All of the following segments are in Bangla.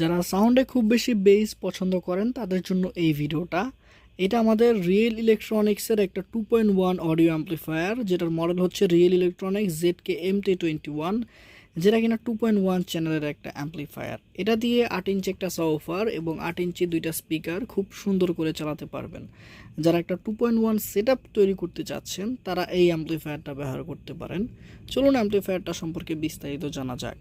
যারা সাউন্ডে খুব বেশি বেস পছন্দ করেন, তাদের জন্য এই ভিডিওটা। এটা আমাদের রিয়েল ইলেকট্রনিক্সের একটা two point one audio amplifier যেটার মডেল হচ্ছে real electronics Z K M T twenty one যেটা কিনা টু পয়েন্ট ওয়ান চ্যানেলের একটা অ্যাম্পলিফায়ার এটা দিয়ে আট ইঞ্চি একটা সফার এবং আট ইঞ্চি দুইটা স্পিকার খুব সুন্দর করে চালাতে পারবেন। যারা একটা two point one set up তৈরি করতে চাচ্ছেন, তারা এই অ্যাম্পলিফায়ারটা ব্যবহার করতে পারেন। চলুন অ্যাম্পলিফায়ারটা সম্পর্কে বিস্তারিত জানা যাক।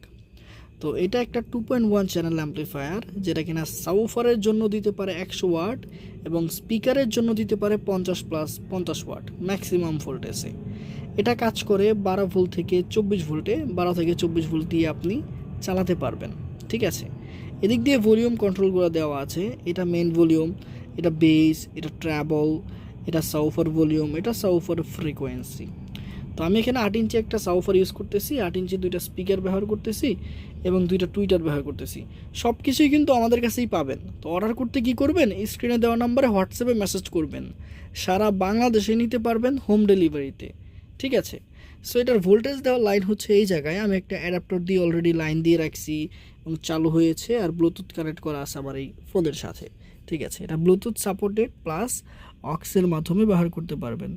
তো এটা একটা two point one channel amplifier যেটা কিনা সাউফারের জন্য দিতে পারে একশো ওয়াট এবং স্পিকারের জন্য দিতে পারে পঞ্চাশ প্লাস পঞ্চাশ ওয়াট ম্যাক্সিমাম ভোল্টেজে এটা কাজ করে বারো ভোল্ট থেকে চব্বিশ ভোল্টে, বারো থেকে চব্বিশ ভোল্ট দিয়ে আপনি চালাতে পারবেন, ঠিক আছে? এদিক দিয়ে ভলিউম কন্ট্রোল করে দেওয়া আছে, এটা মেন ভলিউম এটা বেস এটা ট্র্যাবল এটা সাউফার ভলিউম এটা সাউফার ফ্রিকোয়েন্সি তো আমি এখানে আট ইঞ্চি একটা সাউফার ইউজ করতেছি, আট ইঞ্চি দুইটা স্পিকার ব্যবহার করতেছি এবং দুইটা টুইটার ব্যবহার করতেছি। সব কিছুই কিন্তু আমাদের কাছেই পাবেন। তো অর্ডার করতে কি করবেন? স্ক্রিনে দেওয়া নাম্বারে হোয়াটসঅ্যাপে মেসেজ করবেন। সারা বাংলাদেশে নিতে পারবেন হোম ডেলিভারিতে ঠিক আছে? সো এটার ভোল্টেজ দেওয়ার লাইন হচ্ছে এই জায়গায়। আমি একটা অ্যাডাপ্টার দিয়ে অলরেডি লাইন দিয়ে রাখছি এবং চালু হয়েছে আর ব্লুটুথ কানেক্ট করা আছে আমার এই ফোনের সাথে। ঠিক আছে, এটা ব্লুটুথ সাপোর্টেড প্লাস অক্সের মাধ্যমে ব্যবহার করতে পারবেন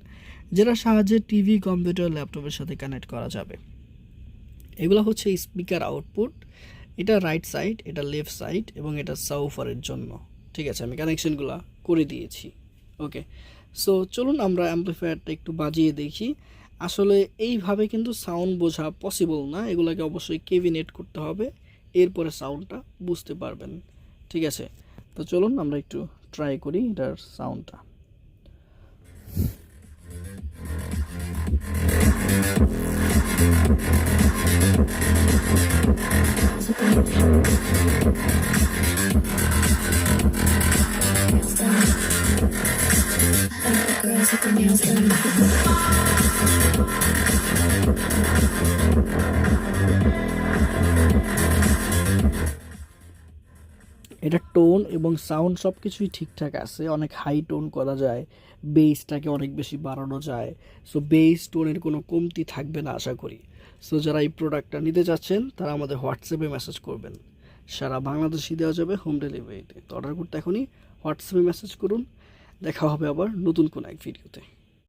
যেটা সাহায্যে টিভি কম্পিউটার ল্যাপটপের সাথে কানেক্ট করা যাবে। এগুলো হচ্ছে স্পিকার আউটপুট এটা রাইট সাইড এটা লেফট সাইড এবং এটা সাউফারের জন্য। ঠিক আছে, আমি কানেকশনগুলো করে দিয়েছি ওকে সো চলুন আমরা অ্যাম্পলিফায়ারটা একটু বাজিয়ে দেখি। আসলে এইভাবে কিন্তু সাউন্ড বোঝা পসিবল না, এগুলোকে অবশ্যই কেবিনেট করতে হবে, এরপরে সাউন্ডটা বুঝতে পারবেন, ঠিক আছে? তো চলুন আমরা একটু ট্রাই করি এটার সাউন্ডটা Girls with their nails done. এটা টোন এবং সাউন্ড সব কিছুই ঠিকঠাক আছে, অনেক হাই টোন করা যায় বেসটাকে অনেক বেশি বাড়ানো যায় সো বেস টোনের কোনো কমতি থাকবে না আশা করি। সো যারা এই প্রোডাক্টটা নিতে চাচ্ছেন, তারা আমাদের হোয়াটসঅ্যাপে মেসেজ করবেন। সারা বাংলাদেশই দেওয়া যাবে হোম ডেলিভারিতে তো অর্ডার করতে এখনই হোয়াটসঅ্যাপে মেসেজ করুন। দেখা হবে আবার নতুন কোনো এক ভিডিওতে